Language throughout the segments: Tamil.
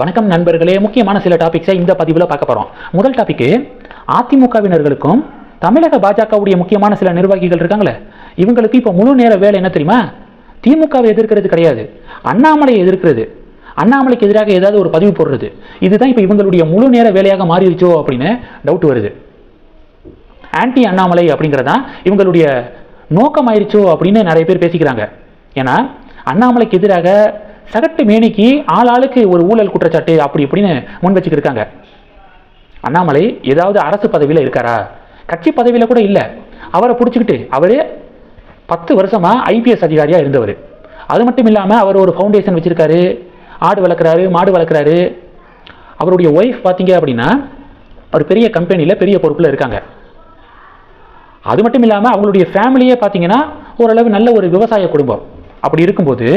வணக்கம் நண்பர்களே. முக்கியமான சில டாபிக்ஸை இந்த பதிவில் பார்க்க போகிறோம் முதல் டாபிக்கு அதிமுகவினர்களுக்கும் தமிழக பாஜகவுடைய முக்கியமான சில நிர்வாகிகள் இருக்காங்களே. இவங்களுக்கு இப்போ முழு நேர வேலை என்ன தெரியுமா? திமுகவை எதிர்க்கிறது கிடையாது. அண்ணாமலையை எதிர்க்கிறது. அண்ணாமலைக்கு எதிராக ஏதாவது ஒரு பதிவு போடுறது. இதுதான் இப்போ இவங்களுடைய முழு நேர வேலையாக மாறிடுச்சோ அப்படின்னு டவுட் வருது. ஆன்டி அண்ணாமலை அப்படிங்கிறதா இவங்களுடைய நோக்கம் ஆயிடுச்சோ அப்படின்னு நிறைய பேர் பேசிக்கிறாங்க. ஏன்னா அண்ணாமலைக்கு எதிராக சகட்டு மேனிக்கு ஆள் ஆளுக்கு ஒரு ஊழல் குற்றச்சாட்டு அப்படி இப்படின்னு முன் வச்சுக்கிருக்காங்க அண்ணாமலை ஏதாவது அரசு பதவியில் இருக்காரா? கட்சி பதவியில் கூட இல்லை. அவரை பிடிச்சிக்கிட்டு அவர் பத்து வருஷமாக ஐபிஎஸ் அதிகாரியாக இருந்தவர். அது மட்டும் இல்லாமல் அவர் ஒரு ஃபவுண்டேஷன் வச்சுருக்காரு. ஆடு வளர்க்குறாரு மாடு வளர்க்குறாரு. அவருடைய ஒய்ஃப் பார்த்தீங்க அப்படின்னா ஒரு பெரிய கம்பெனியில் பெரிய பொறுப்பில் இருக்காங்க. அது மட்டும் இல்லாமல் அவங்களுடைய ஃபேமிலியே பார்த்தீங்கன்னா ஓரளவு நல்ல ஒரு விவசாய குடும்பம். அப்படி இருக்கும்போது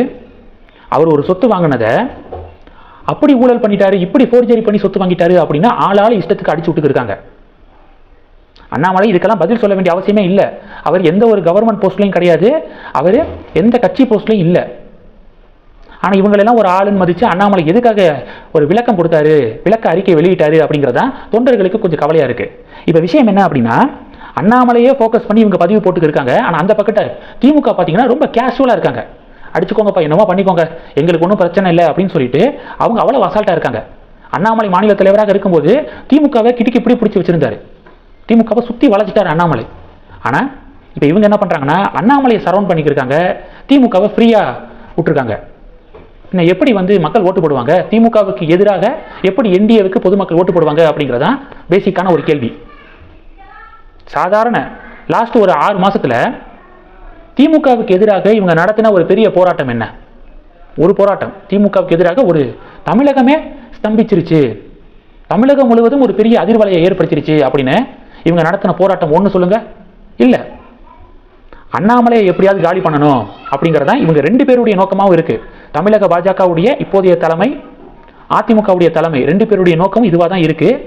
அவர் ஒரு சொத்து வாங்கினதை அப்படி ஊழல் பண்ணிட்டாரு இப்படி ஃபோர்ஜரி பண்ணி சொத்து வாங்கிட்டாரு அப்படின்னா ஆளாள் இஷ்டத்துக்கு அடிச்சு விட்டுக்கிருக்காங்க. அண்ணாமலை இதுக்கெல்லாம் பதில் சொல்ல வேண்டிய அவசியமே இல்லை. அவர் எந்த ஒரு கவர்மெண்ட் போஸ்ட்லையும் கிடையாது. அவர் எந்த கட்சி போஸ்ட்லையும் இல்லை. ஆனால் இவங்களெல்லாம் ஒரு ஆளுன்னு மதித்து அண்ணாமலை எதுக்காக ஒரு விளக்கம் கொடுத்தாரு விளக்க அறிக்கை வெளியிட்டாரு அப்படிங்கிறதான் தொண்டர்களுக்கு கொஞ்சம் கவலையாக இருக்குது இப்போ விஷயம் என்ன அப்படின்னா அண்ணாமலையே ஃபோக்கஸ் பண்ணி இவங்க பதிவு போட்டுக்கு இருக்காங்க ஆனால் அந்த பக்கத்தை திமுக பார்த்தீங்கன்னா ரொம்ப கேஷுவலாக இருக்காங்க. அடிச்சுக்கோங்கப்பா என்னமோ பண்ணிக்கோங்க. எங்களுக்கு ஒன்றும் பிரச்சனை இல்லை அப்படின்னு சொல்லிட்டு அவங்க அவ்வளோ அசால்ட்டாக இருக்காங்க. அண்ணாமலை மாநில தலைவராக இருக்கும்போது திமுகவை கிட்டிக்கு இப்படி பிடிச்சி வச்சிருந்தாரு. திமுகவை சுற்றி வளைச்சிட்டாரு அண்ணாமலை. ஆனால் இப்போ இவங்க என்ன பண்ணுறாங்கன்னா அண்ணாமலையை சரவுண்ட் பண்ணிக்கிருக்காங்க. திமுகவை ஃப்ரீயாக விட்டுருக்காங்க. இன்னும் எப்படி வந்து மக்கள் ஓட்டு போடுவாங்க? திமுகவுக்கு எதிராக எப்படி என்டிஏவுக்கு பொதுமக்கள் ஓட்டு போடுவாங்க அப்படிங்கிறதான் பேசிக்கான ஒரு கேள்வி. சாதாரண லாஸ்ட் ஒரு ஆறு மாதத்தில் திமுகவுக்கு எதிராக இவங்க நடத்தின ஒரு பெரிய போராட்டம் என்ன? ஒரு போராட்டம். திமுகவுக்கு எதிராக ஒரு தமிழகமே ஸ்தம்பிச்சிருச்சு. தமிழகம் முழுவதும் ஒரு பெரிய அதிர்வலையை ஏற்படுத்திருச்சு அப்படின்னு இவங்க நடத்தின போராட்டம் ஒன்று சொல்லுங்க. இல்லை. அண்ணாமலையை எப்படியாவது காலி பண்ணணும் அப்படிங்கிறதான் இவங்க ரெண்டு பேருடைய நோக்கமாகவும் இருக்குது தமிழக பாஜகவுடைய இப்போதைய தலைமை அதிமுகவுடைய தலைமை ரெண்டு பேருடைய நோக்கம் இதுவாக தான் இருக்குது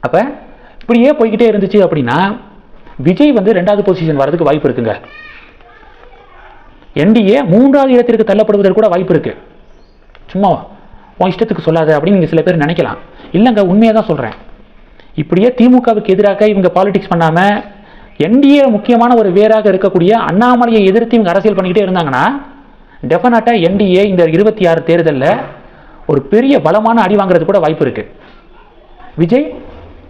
அப்போ இப்படியே போய்கிட்டே இருந்துச்சு அப்படின்னா விஜய் வந்து ரெண்டாவது பொசிஷன் வர்றதுக்கு வாய்ப்பு இருக்குங்க. என்டிஏ மூன்றாவது இடத்திற்கு தள்ளப்படுவதற்கு கூட வாய்ப்பு இருக்குது சும்மா உன் இஷ்டத்துக்கு சொல்லாத அப்படின்னு நீங்கள் சில பேர் நினைக்கலாம். இல்லைங்க உண்மையாக தான் சொல்கிறேன் இப்படியே திமுகவுக்கு எதிராக இவங்க பாலிடிக்ஸ் பண்ணாமல் என்டிஏ முக்கியமான ஒரு வேராக இருக்கக்கூடிய அண்ணாமலையை எதிர்த்து இவங்க அரசியல் பண்ணிக்கிட்டே இருந்தாங்கன்னா டெஃபினட்டாக என்டிஏ இந்த இருபத்தி ஆறு தேர்தலில் ஒரு பெரிய பலமான அடி வாங்குறது கூட வாய்ப்பு இருக்குது விஜய்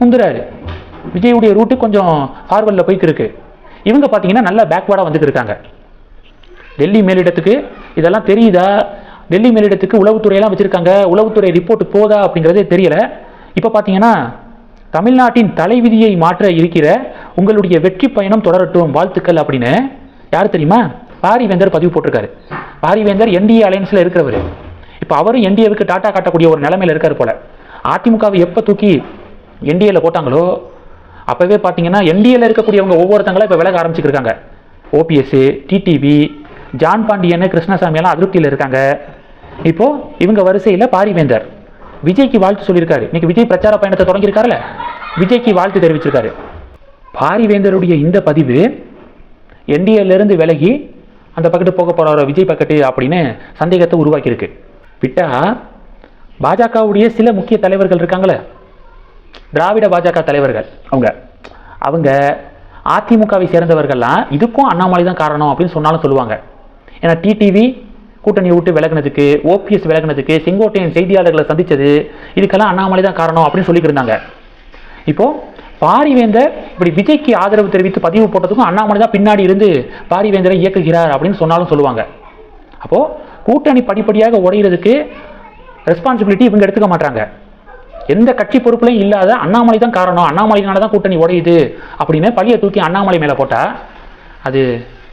முந்துறாரு. விஜயுடைய ரூட்டு கொஞ்சம் ஃபார்வர்டில் போய்க்கு இருக்கு. இவங்க பார்த்தீங்கன்னா நல்லா பேக்வேர்டாக வந்துட்டு இருக்காங்க. டெல்லி மேலிடத்துக்கு இதெல்லாம் தெரியுதா? டெல்லி மேலிடத்துக்கு உளவுத்துறையெல்லாம் வச்சுருக்காங்க. உளவுத்துறை ரிப்போர்ட் போதா அப்படிங்கிறதே தெரியல. இப்போ பார்த்தீங்கன்னா தமிழ்நாட்டின் தலைவிதியை மாற்ற இருக்கிற உங்களுடைய வெற்றி பயணம் தொடரட்டும் வாழ்த்துக்கள் அப்படின்னு. யார் தெரியுமா? பாரிவேந்தர் பதிவு போட்டிருக்காரு. பாரிவேந்தர் என்டிஏ அலையன்ஸில் இருக்கிறவர். இப்போ அவரும் என்டிஏவுக்கு டாட்டா காட்டக்கூடிய ஒரு நிலைமையில் இருக்கார் போல. அதிமுகவை எப்போ தூக்கி என்டிஏல போட்டாங்களோ அப்போவே பார்த்தீங்கன்னா என்டிஏல இருக்கக்கூடியவங்க ஒவ்வொருத்தங்களும் இப்போ விலக ஆரம்பிச்சுருக்காங்க ஓபிஎஸ்ஸு டிடிவி ஜான் பாண்டியன் கிருஷ்ணசாமி எல்லாம் அதிருப்தியில் இருக்காங்க. இப்போது இவங்க வரிசையில் பாரிவேந்தர். விஜய்க்கு வாழ்த்து சொல்லியிருக்காரு. இன்னைக்கு விஜய் பிரச்சார பயணத்தை தொடங்கியிருக்காருல்ல? விஜய்க்கு வாழ்த்து தெரிவிச்சிருக்காரு. பாரிவேந்தருடைய இந்த பதிவு என்டிஏலேருந்து விலகி அந்த பக்கெட்டு போக போகிற விஜய் பக்கெட்டு அப்படின்னு சந்தேகத்தை உருவாக்கியிருக்கு. விட்டா பாஜகவுடைய சில முக்கிய தலைவர்கள் இருக்காங்களே. திராவிட பாஜக தலைவர்கள். அவங்க. அவங்க அதிமுகவை சேர்ந்தவர்கள்லாம் இதுக்கும் அண்ணாமலை தான் காரணம் அப்படின்னு சொன்னாலும் சொல்லுவாங்க. ஏன்னா டிடிவி கூட்டணியை விட்டு விலகினதுக்கு ஓபிஎஸ் விலகினதுக்கு செங்கோட்டையன் செய்தியாளர்களை சந்தித்தது இதுக்கெல்லாம் அண்ணாமலை தான் காரணம் அப்படின்னு சொல்லியிருந்தாங்க இப்போது பாரிவேந்தர் இப்படி விஜய்க்கு ஆதரவு தெரிவித்து பதிவு போட்டதுக்கும் அண்ணாமலை தான் பின்னாடி இருந்து பாரிவேந்தரை இயக்குகிறார் அப்படின்னு சொன்னாலும் சொல்லுவாங்க. அப்போது கூட்டணி படிப்படியாக உடையிறதுக்கு ரெஸ்பான்சிபிலிட்டி இவங்க எடுத்துக்க மாட்டாங்க எந்த கட்சி பொறுப்புலையும் இல்லாத அண்ணாமலை தான் காரணம். அண்ணாமலைனால தான் கூட்டணி உடையுது அப்படின்னு பழியை தூக்கி அண்ணாமலை மேலே போட்டால் அது